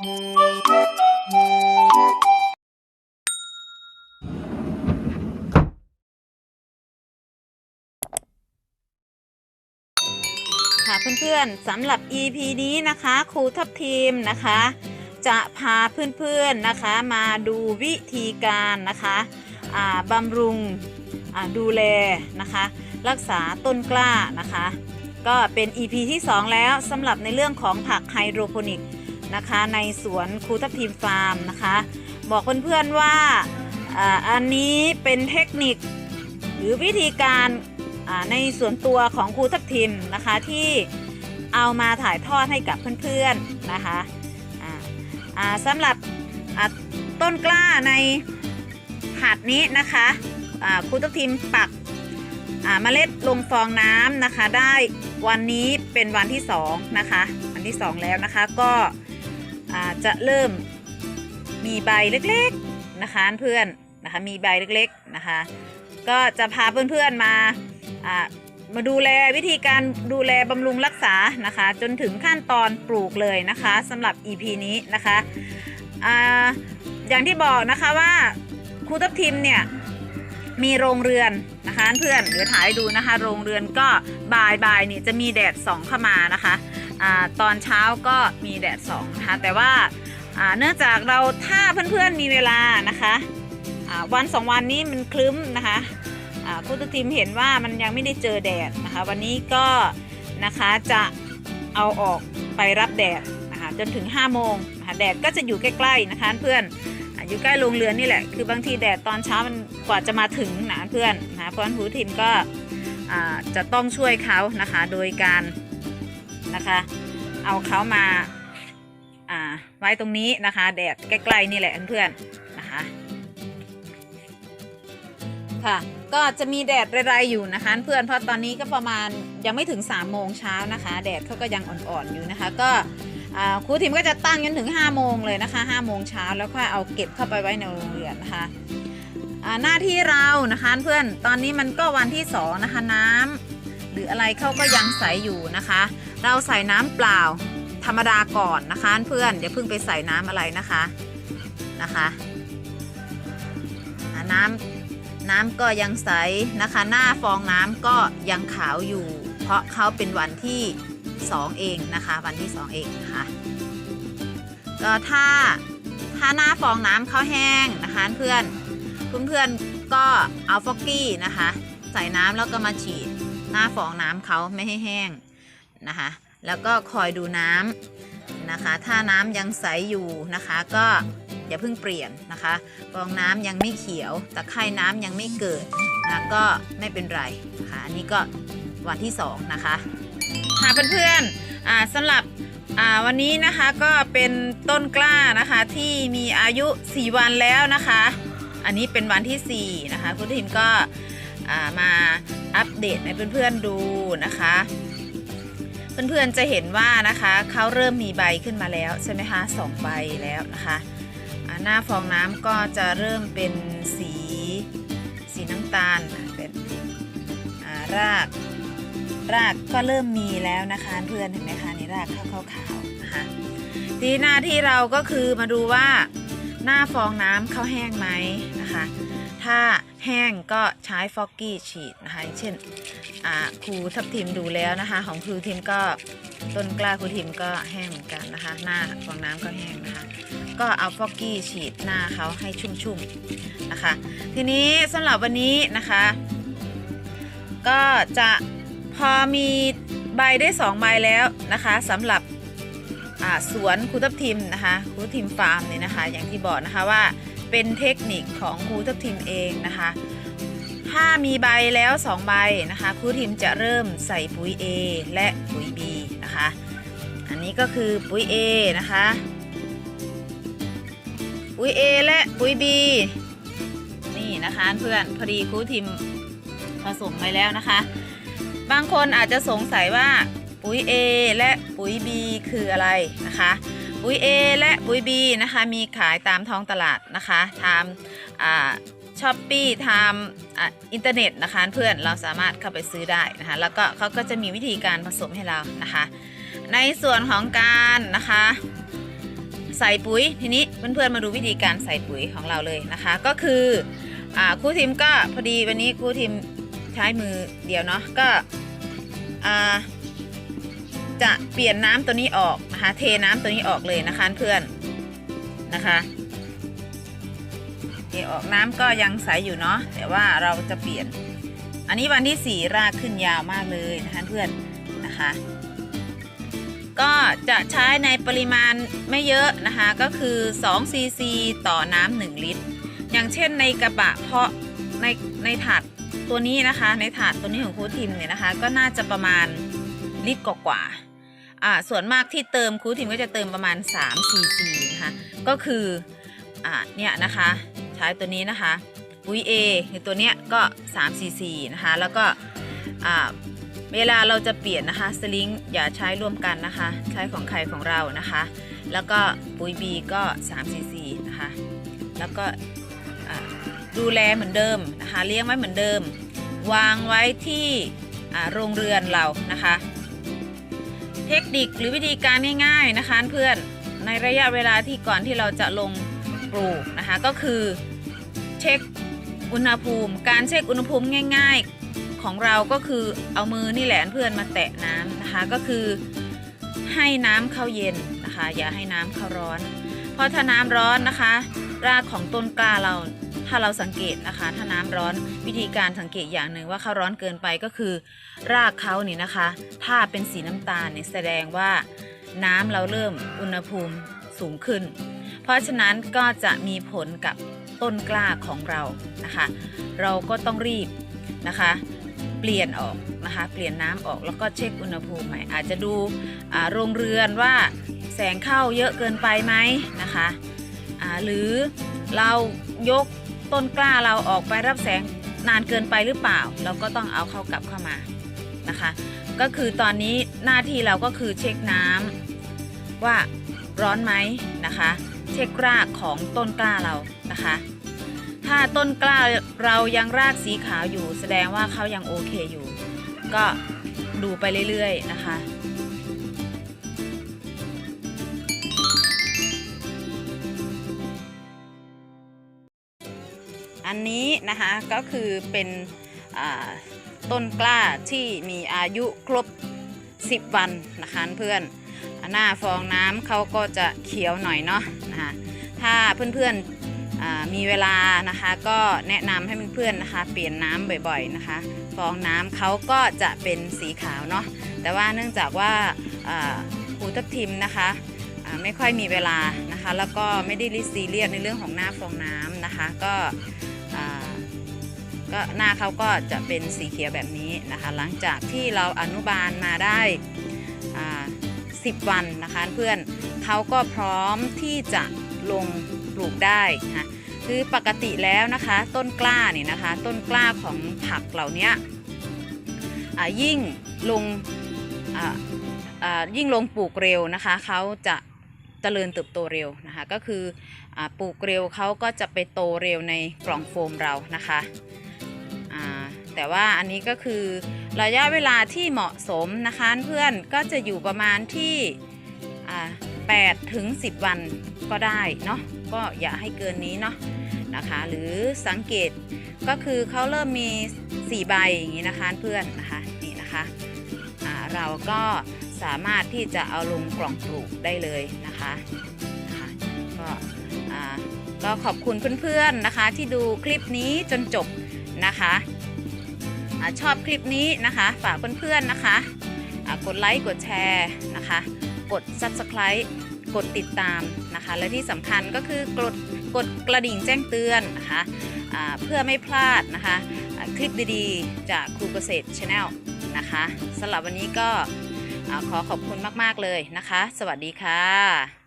ค่ะเพื่อนๆสำหรับ EP นี้นะคะครูทัพทีมนะคะ จะพาเพื่อนๆนะคะมาดูวิธีการนะคะบำรุงดูแลนะคะ รักษาต้นกล้านะคะ ก็เป็น EP ที่ 2 แล้วสำหรับในเรื่องของผักไฮโดรโปนิก นะคะ ในสวนครูทัพทีมฟาร์มนะคะ บอกเพื่อนๆว่าอ่าอันนี้เป็นเทคนิคหรือวิธีการในส่วนตัวของครูทัพทิมนะคะที่เอามาถ่ายทอดให้กับเพื่อนๆนะคะอ่าอ่าสำหรับต้นกล้าในถาดนี้นะคะครูทัพทิมปักเมล็ดลงฟองน้ำนะคะ ได้วันนี้เป็นวันที่สองนะคะวันที่สองแล้วนะคะก็ จะเริ่มมีใบเล็กๆนะคะเพื่อนนะคะมีใบเล็กๆนะคะ ก็จะพาเพื่อนๆมามาดูแลวิธีการดูแลบำรุงรักษานะคะ จนถึงขั้นตอนปลูกเลยนะคะสำหรับ EP นี้นะคะออย่างที่บอกนะคะว่าครูทับทิมเนี่ยมีโรงเรือนนะคะเพื่อนเดี๋ยวถ่ายดูนะคะ โรงเรือนก็บ่ายบ่ายนี่จะมีแดดส่องเข้ามานะคะ ตอนเช้าก็มีแดดส่องนะคะแต่ว่าเนื่องจากเราถ้าเพื่อนๆมีเวลานะคะวันสองวันนี้มันคลึ้มนะคะอ่าผู้ตัดทีมเห็นว่ามันยังไม่ได้เจอแดดนะคะ วันนี้ก็นะคะจะเอาออกไปรับแดดนะคะจนถึง5โมงนะคะแดดก็จะอยู่ใกล้ๆนะคะเพื่อนออยู่ใกล้โรงเรือนนี่แหละ คือบางทีแดดตอนเช้ามันกว่าจะมาถึงนะเพื่อนนะเพราะฉะนั้นผู้ทีมก็จะต้องช่วยเขานะคะโดยการ นะคะ เอาเขามาอ่าไว้ตรงนี้นะคะ แดดใกล้ๆนี่แหละเพื่อนๆนะคะค่ะก็จะมีแดดไรๆอยู่นะคะ เพื่อนเพราะตอนนี้ก็ประมาณยังไม่ถึง3ามโมงเช้านะคะ แดดเขาก็ยังอ่อนๆอยู่นะคะ ก็ครูทิมก็จะตั้งจนถึง5้าโมงเลยนะคะ5้าโมงเช้าแล้วค่อยเอาเก็บเข้าไปไว้ในโรงเรียนนะคะอ่าหน้าที่เรานะคะเพื่อนตอนนี้มันก็วันที่2นะคะน้ำหรืออะไรเขาก็ยังใสอยู่นะคะ เราใส่น้ำเปล่าธรรมดาก่อนนะคะ เพื่อนอย่าเพิ่งไปใส่น้ำอะไรนะคะนะคะอ่าน้ำน้ำก็ยังใสนะคะ หน้าฟองน้ำก็ยังขาวอยู่ เพราะเขาเป็นวันที่2เองนะคะ วันที่2เองนะคะก็ถ้าถ้าหน้าฟองน้ำเขาแห้งนะคะเพื่อนเพื่อนๆก็เอาฟอกกี้นะคะ ใส่น้ำแล้วก็มาฉีดหน้าฟองน้ำเขาไม่ให้แห้ง นะคะ แล้วก็คอยดูน้ำนะคะ ถ้าน้ำยังใสอยู่นะคะ ก็อย่าเพิ่งเปลี่ยนนะคะฟองน้ำยังไม่เขียวตะไคร่น้ำยังไม่เกิดนะก็ไม่เป็นไรนะคะอันนี้ก็วันที่สองนะคะค่ะเพื่อนๆอ่าสำหรับอ่าวันนี้นะคะก็เป็นต้นกล้านะคะที่มีอายุ 4 วันแล้วนะคะ อันนี้เป็นวันที่ 4 นะคะคุณทิมก็อ่ามาอัปเดตให้เพื่อนๆดูนะคะ เพื่อนๆจะเห็นว่านะคะเขาเริ่มมีใบขึ้นมาแล้วใช่ไหมคะสองใบแล้วนะคะหน้าฟองน้ำก็จะเริ่มเป็นสีสีน้ำตาลเป็นารากรากก็เริ่มมีแล้วนะคะเพื่อนเห็นไหมคะนี่รากขาวๆนะคะทีหน้าที่เราก็คือมาดูว่าหน้าฟองน้ำเขาแห้งไหมนะคะ ถ้า แห้งก็ใช้ฟอกกี้ฉีดนะคะเช่นครูทับทิมดูแล้วนะคะ ของครูทิมก็ต้นกล้าครูทิมก็แห้งเหมือนกันนะคะ หน้าฟองน้ำก็แห้งนะคะ ก็เอาฟอกกี้ฉีดหน้าเขาให้ชุ่มๆนะคะ ทีนี้สำหรับวันนี้นะคะ ก็จะพอมีใบได้สองใบแล้วนะคะสำหรับสวนครูทับทิมนะคะครูทิมฟาร์มเนี่ยนะคะ อย่างที่บอกนะคะว่า เป็นเทคนิคของครูทับทิมเองนะคะ ถ้ามีใบแล้ว2ใบนะคะครูทิมจะเริ่มใส่ปุ๋ย A และปุ๋ย B นะคะ อันนี้ก็คือปุ๋ย A นะคะ ปุ๋ย A และปุ๋ย B นี่นะคะเพื่อนพอดีครูทิมผสมไปแล้วนะคะ บางคนอาจจะสงสัยว่าปุ๋ย A และปุ๋ย B คืออะไรนะคะ ปุ๋ย A และปุ๋ย B นะคะมีขายตามท้องตลาดนะคะตามช้อปปี้ทำอะอินเทอร์เน็ตนะคะเพื่อนเราสามารถเข้าไปซื้อได้นะคะแล้วก็เขาก็จะมีวิธีการผสมให้เรานะคะ ในส่วนของการนะคะ ใส่ปุ๋ยทีนี้เพื่อนๆมาดูวิธีการใส่ปุ๋ยของเราเลยนะคะ ก็คืออครูทิมก็พอดีวันนี้ครูทิมใช้มือเดียวเนาะก็อ่า จะเปลี่ยนน้ำตัวนี้ออกนะคะ เทน้ำตัวนี้ออกเลยนะคะเพื่อนนะคะเทออกน้ำก็ยังใสอยู่เนาะแต่ว่าเราจะเปลี่ยน อันนี้วันที่สี่รากขึ้นยาวมากเลยนะคะเพื่อนนะคะ ก็จะใช้ในปริมาณไม่เยอะนะคะ ก็คือ2ซีซีต่อน้ำ1ลิตร อย่างเช่นในกระบะเพาะในในถาดตัวนี้นะคะ ในถาดตัวนี้ของครูทิมเนี่ยนะคะ ก็น่าจะประมาณลิตรกว่าๆ อ่าส่วนมากที่เติมครูทิมก็จะเติมประมาณ3ซีซีนะคะก็คืออ่าเนี่ยนะคะใช้ตัวนี้นะคะปุ๋ย A คือตัวเนี้ยก็3ซีซีนะคะแล้วก็อ่าเวลาเราจะเปลี่ยนนะคะสลิงอย่าใช้ร่วมกันนะคะ ใช้ของใครของเรานะคะ แล้วก็ปุ๋ย B ก็3 cc นะคะแล้วก็ดูแลเหมือนเดิมนะคะเลี้ยงไว้เหมือนเดิม วางไว้ที่อ่าโรงเรือนเรานะคะ เทคนิคหรือวิธีการง่าย ๆนะคะเพื่อนในระยะเวลาที่ก่อนที่เราจะลงปลูกนะคะก็คือเช็คอุณหภูมิ การเช็คอุณหภูมิง่าย ๆของเราก็คือเอามือนี่แหละเพื่อนมาแตะน้ำนะคะก็คือให้น้ำเข้าเย็นนะคะ อย่าให้น้ำเข้าร้อน เพราะถ้าน้ำร้อนนะคะ รากของต้นกล้าเรา ถ้าเราสังเกตนะคะ ถ้าน้ำร้อนวิธีการสังเกตอย่างหนึ่งว่าเขาร้อนเกินไปก็คือ รากเขานี่นะคะ ถ้าเป็นสีน้ำตาลเนี่ยแสดงว่าน้ำเราเริ่มอุณหภูมิสูงขึ้น เพราะฉะนั้นก็จะมีผลกับต้นกล้าของเรานะคะ เราก็ต้องรีบนะคะ เปลี่ยนออกนะคะ เปลี่ยนน้ำออกแล้วก็เช็คอุณหภูมิใหม่อาจจะดูโรงเรือนว่าแสงเข้าเยอะเกินไปไหมนะคะหรือเรายก ต้นกล้าเราออกไปรับแสงนานเกินไปหรือเปล่า เราก็ต้องเอาเข้ากลับเข้ามานะคะ ก็คือตอนนี้หน้าที่เราก็คือเช็คน้ำว่าร้อนไหมนะคะ เช็ครากของต้นกล้าเรานะคะ ถ้าต้นกล้าเรายังรากสีขาวอยู่ แสดงว่าเขายังโอเคอยู่ ก็ดูไปเรื่อยๆนะคะ อันนี้นะคะก็คือเป็นต้นกล้าที่มีอายุครบ 10 วันนะคะเพื่อนหน้าฟองน้ำเขาก็จะเขียวหน่อยเนาะนะคะถ้าเพื่อนๆอ่ามีเวลานะคะก็แนะนำให้เพื่อนๆนะคะเปลี่ยนน้ำบ่อยๆนะคะฟองน้ำเขาก็จะเป็นสีขาวเนาะแต่ว่าเนื่องจากว่าอ่าครูทับทิมนะคะไม่ค่อยมีเวลานะคะแล้วก็ไม่ได้ริซีเรียสในเรื่องของหน้าฟองน้ำนะคะก็ ก็หน้าเขาก็จะเป็นสีเขียวแบบนี้นะคะ หลังจากที่เราอนุบาลมาได้10 วันนะคะเพื่อนเขาก็พร้อมที่จะลงปลูกได้นะคะคือปกติแล้วนะคะต้นกล้าเนี่ยนะคะ ต้นกล้าของผักเหล่านี้ยิ่งลงยิ่งลงปลูกเร็วนะคะเขาจะเจริญเติบโตเร็วนะคะ ก็คืออปลูกเร็วเขาก็จะไปโตเร็วในกล่องโฟมเรานะคะ แต่ว่าอันนี้ก็คือระยะเวลาที่เหมาะสมนะคะเพื่อนก็จะอยู่ประมาณที่8ถึง10 วันก็ได้เนาะก็อย่าให้เกินนี้เนาะนะคะ หรือสังเกตก็คือเขาเริ่มมี 4 ใบอย่างนี้นะคะเพื่อนนะคะนี่นะคะอ่าเราก็สามารถที่จะเอาลงกล่องปลูกได้เลยนะคะนะคะก็ก็ขอบคุณเพื่อนๆนะคะ ที่ดูคลิปนี้จนจบนะคะ ชอบคลิปนี้นะคะ ฝากเพื่อนๆนะคะกดไลค์กดแชร์นะคะ กด subscribe กดติดตามนะคะ และที่สำคัญก็คือกดกดกระดิ่งแจ้งเตือนนะคะอ่าเพื่อไม่พลาดนะคะคลิปดีๆ จากครูเกษตร Channel นะคะสำหรับวันนี้ก็อขอขอบคุณมากๆเลยนะคะ สวัสดีค่ะ